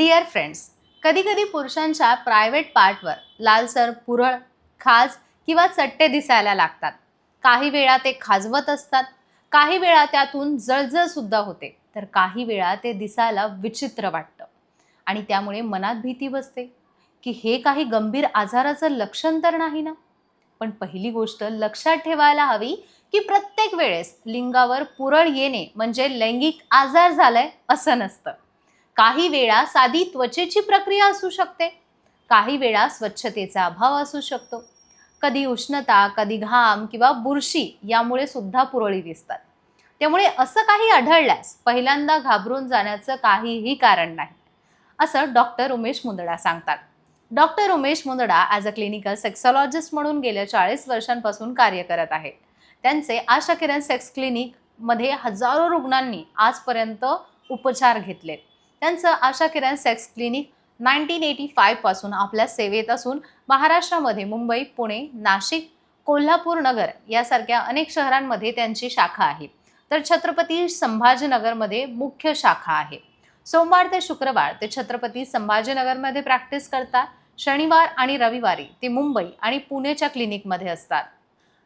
Dear friends कधीकधी पुरुषांच्या private पार्टवर लालसर पुरळ खाज किंवा चट्टे दिसायला लागतात. काही वेळा ते खाजवत असतात काही वेळा त्यातून जळजळ सुद्धा होते तर काही वेळा ते दिसायला विचित्र वाटतं. आणि त्यामुळे मनात भीती बसते की हे काही गंभीर आजाराचं लक्षण तर नाही ना? पण पहिली गोष्ट लक्षात ठेवायला हवी की प्रत्येक वेळेस लिंगावर पुरळ येणे म्हणजे लैंगिक आजार झालाय असं नसतं. काही वेळा साधी त्वचेची प्रक्रिया असू शकते. काही वेळा स्वच्छतेचा अभाव असू शकतो. कधी उष्णता कधी घाम किंवा बुरशी यामुळे सुद्धा पुरळी दिसतात. त्यामुळे असं काही आढळल्यास पहिल्यांदा घाबरून जाण्याचं काहीही कारण नाही. असं डॉक्टर उमेश मुंदडा सांगतात. Doctor Umesh Mundada as a clinical sexologist म्हणून गेल्या चाळीस वर्षांपासून कार्य करत आहेत. त्यांचे आशा किरण सेक्स क्लिनिकमध्ये हजारो रुग्णांनी आजपर्यंत उपचार घेतले त्यांचं Asha Kiran sex clinic nineteen eighty फायपासून आपल्या सेवेत असून महाराष्ट्रामध्ये मुंबई पुणे नाशिक कोल्हापूर नगर यासारख्या अनेक शहरांमध्ये त्यांची शाखा आहे. तर छत्रपती संभाजीनगरमध्ये मुख्य शाखा आहे. सोमवार ते शुक्रवार ते छत्रपती संभाजीनगरमध्ये प्रॅक्टिस करतात. शनिवार आणि रविवारी ते मुंबई आणि पुणेच्या क्लिनिकमध्ये असतात.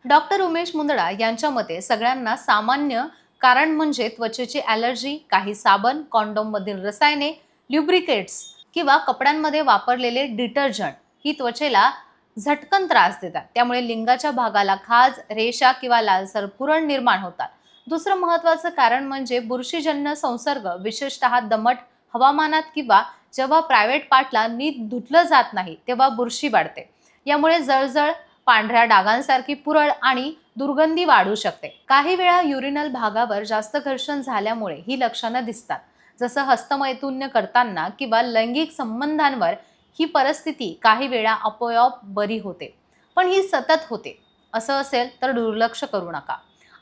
डॉक्टर उमेश मुंदडा यांच्या मते सगळ्यांना सामान्य कारण म्हणजे त्वचेची ॲलर्जी काही साबण कॉन्डोममधील रसायने ल्युब्रिकेट्स किंवा कपड्यांमध्ये वापरलेले डिटर्जंट ही त्वचेला झटकन त्रास देतात. त्यामुळे लिंगाच्या भागाला खाज रेषा किंवा लालसर पुरण निर्माण होतात. दुसरं महत्त्वाचं कारण म्हणजे बुरशीजन्य संसर्ग विशेषतः दमट हवामानात किंवा जेव्हा प्रायव्हेट पार्टला नीट धुतलं जात नाही तेव्हा बुरशी वाढते. यामुळे जळजळ पांढऱ्या डागांसारखी पुरळ आणि दुर्गंधी वाढू शकते. काही वेळा युरिनल भागावर जास्त घर्षण झाल्यामुळे ही लक्षणं दिसतात. जसं हस्तमैथुन्य करताना किंवा लैंगिक संबंधांवर ही परिस्थिती काही वेळा आपोआप बरी होते. पण ही सतत होते. असं असेल तर दुर्लक्ष करू नका.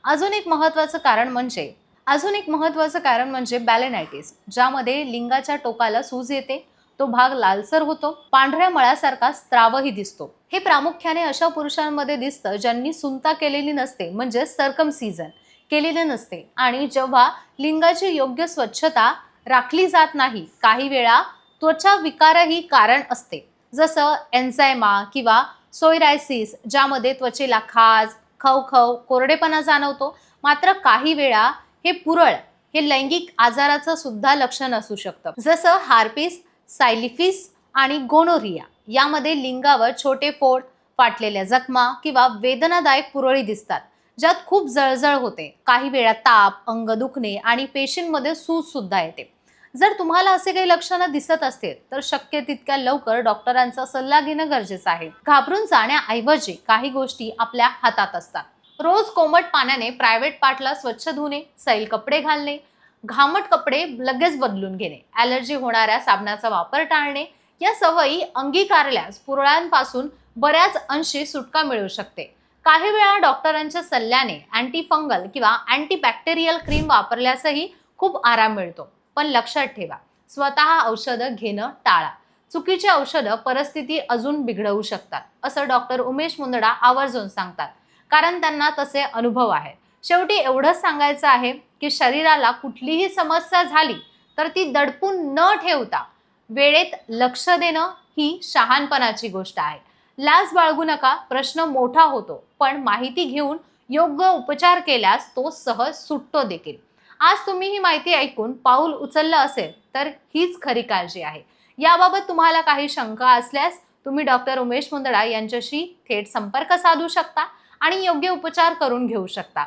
अजून एक महत्त्वाचं कारण म्हणजे अजून एक महत्त्वाचं कारण म्हणजे बॅलेनायटिस ज्यामध्ये लिंगाच्या टोकाला सूज येते. तो भाग लालसर होतो. पांढऱ्या मळ्यासारखा स्त्रावही दिसतो. हे प्रामुख्याने अशा पुरुषांमध्ये दिसतं ज्यांनी सुंता केलेली नसते म्हणजे सर्कम सीझन केलेले नसते. आणि जेव्हा लिंगाची योग्य स्वच्छता राखली जात नाही काही वेळा त्वचा विकारही कारण असते. जसं एन्झायमा किंवा सोयरायसिस ज्यामध्ये त्वचेला खाज खवखव कोरडेपणा जाणवतो. मात्र काही वेळा हे पुरळ हे लैंगिक आजाराचं सुद्धा लक्षण असू शकतं. जसं हार्पिस सायलिफिस आणि गोनोरिया यामध्ये लिंगावर छोटे फोड फाटलेल्या जखमा किंवा वेदनादायक पुरळी दिसतात ज्यात खूप जळजळ होते. काही वेळा ताप अंग दुखणे आणि पेशींमध्ये सूज सुद्धा येते. जर तुम्हाला असे काही लक्षणं दिसत असतील तर शक्य तितक्या लवकर डॉक्टरांचा सल्ला घेणं गरजेचं आहे. घाबरून जाण्याऐवजी काही गोष्टी आपल्या हातात असतात. रोज कोमट पाण्याने प्रायव्हेट पाटला स्वच्छ धुणे सैल कपडे घालणे घामट कपडे लगेच बदलून घेणे ॲलर्जी होणाऱ्या साबणाचा वापर टाळणे या सवयी अंगीकारल्यास पुरळांपासून बऱ्याच अंशी सुटका मिळू शकते. काही वेळा डॉक्टरांच्या सल्ल्याने अँटी फंगल किंवा अँटीबॅक्टेरियल क्रीम वापरल्यासही खूप आराम मिळतो. पण लक्षात ठेवा स्वतः औषधं घेणं टाळा. चुकीची औषधं परिस्थिती अजून बिघडवू शकतात असं डॉक्टर उमेश मुंदडा आवर्जून सांगतात. कारण त्यांना तसे अनुभव आहेत. शेवटी एवढंच सांगायचं आहे की शरीराला कुठलीही समस्या झाली तर ती दडपून न ठेवता वेळेत लक्ष देणं ही शहाणपणाची गोष्ट आहे. लाज बाळगू नका प्रश्न मोठा होतो पण माहिती घेऊन योग्य उपचार केल्यास तो सहज सुटतो देखील. आज तुम्ही ही माहिती ऐकून पाऊल उचललं असेल तर हीच खरी काळजी आहे. याबाबत तुम्हाला काही शंका असल्यास तुम्ही डॉक्टर उमेश मुंदडा यांच्याशी थेट संपर्क साधू शकता आणि योग्य उपचार करून घेऊ शकता.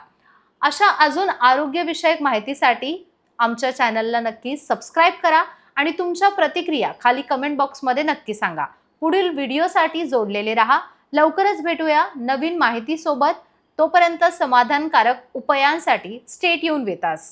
अशा अजून आरोग्यविषयक माहितीसाठी आमच्या चॅनलला नक्की सबस्क्राईब करा आणि तुमच्या प्रतिक्रिया खाली कमेंट बॉक्समध्ये नक्की सांगा. पुढील व्हिडिओसाठी जोडलेले राहा. लवकरच भेटूया नवीन माहितीसोबत. तोपर्यंत समाधानकारक उपायांसाठी स्टेट येऊन वेतास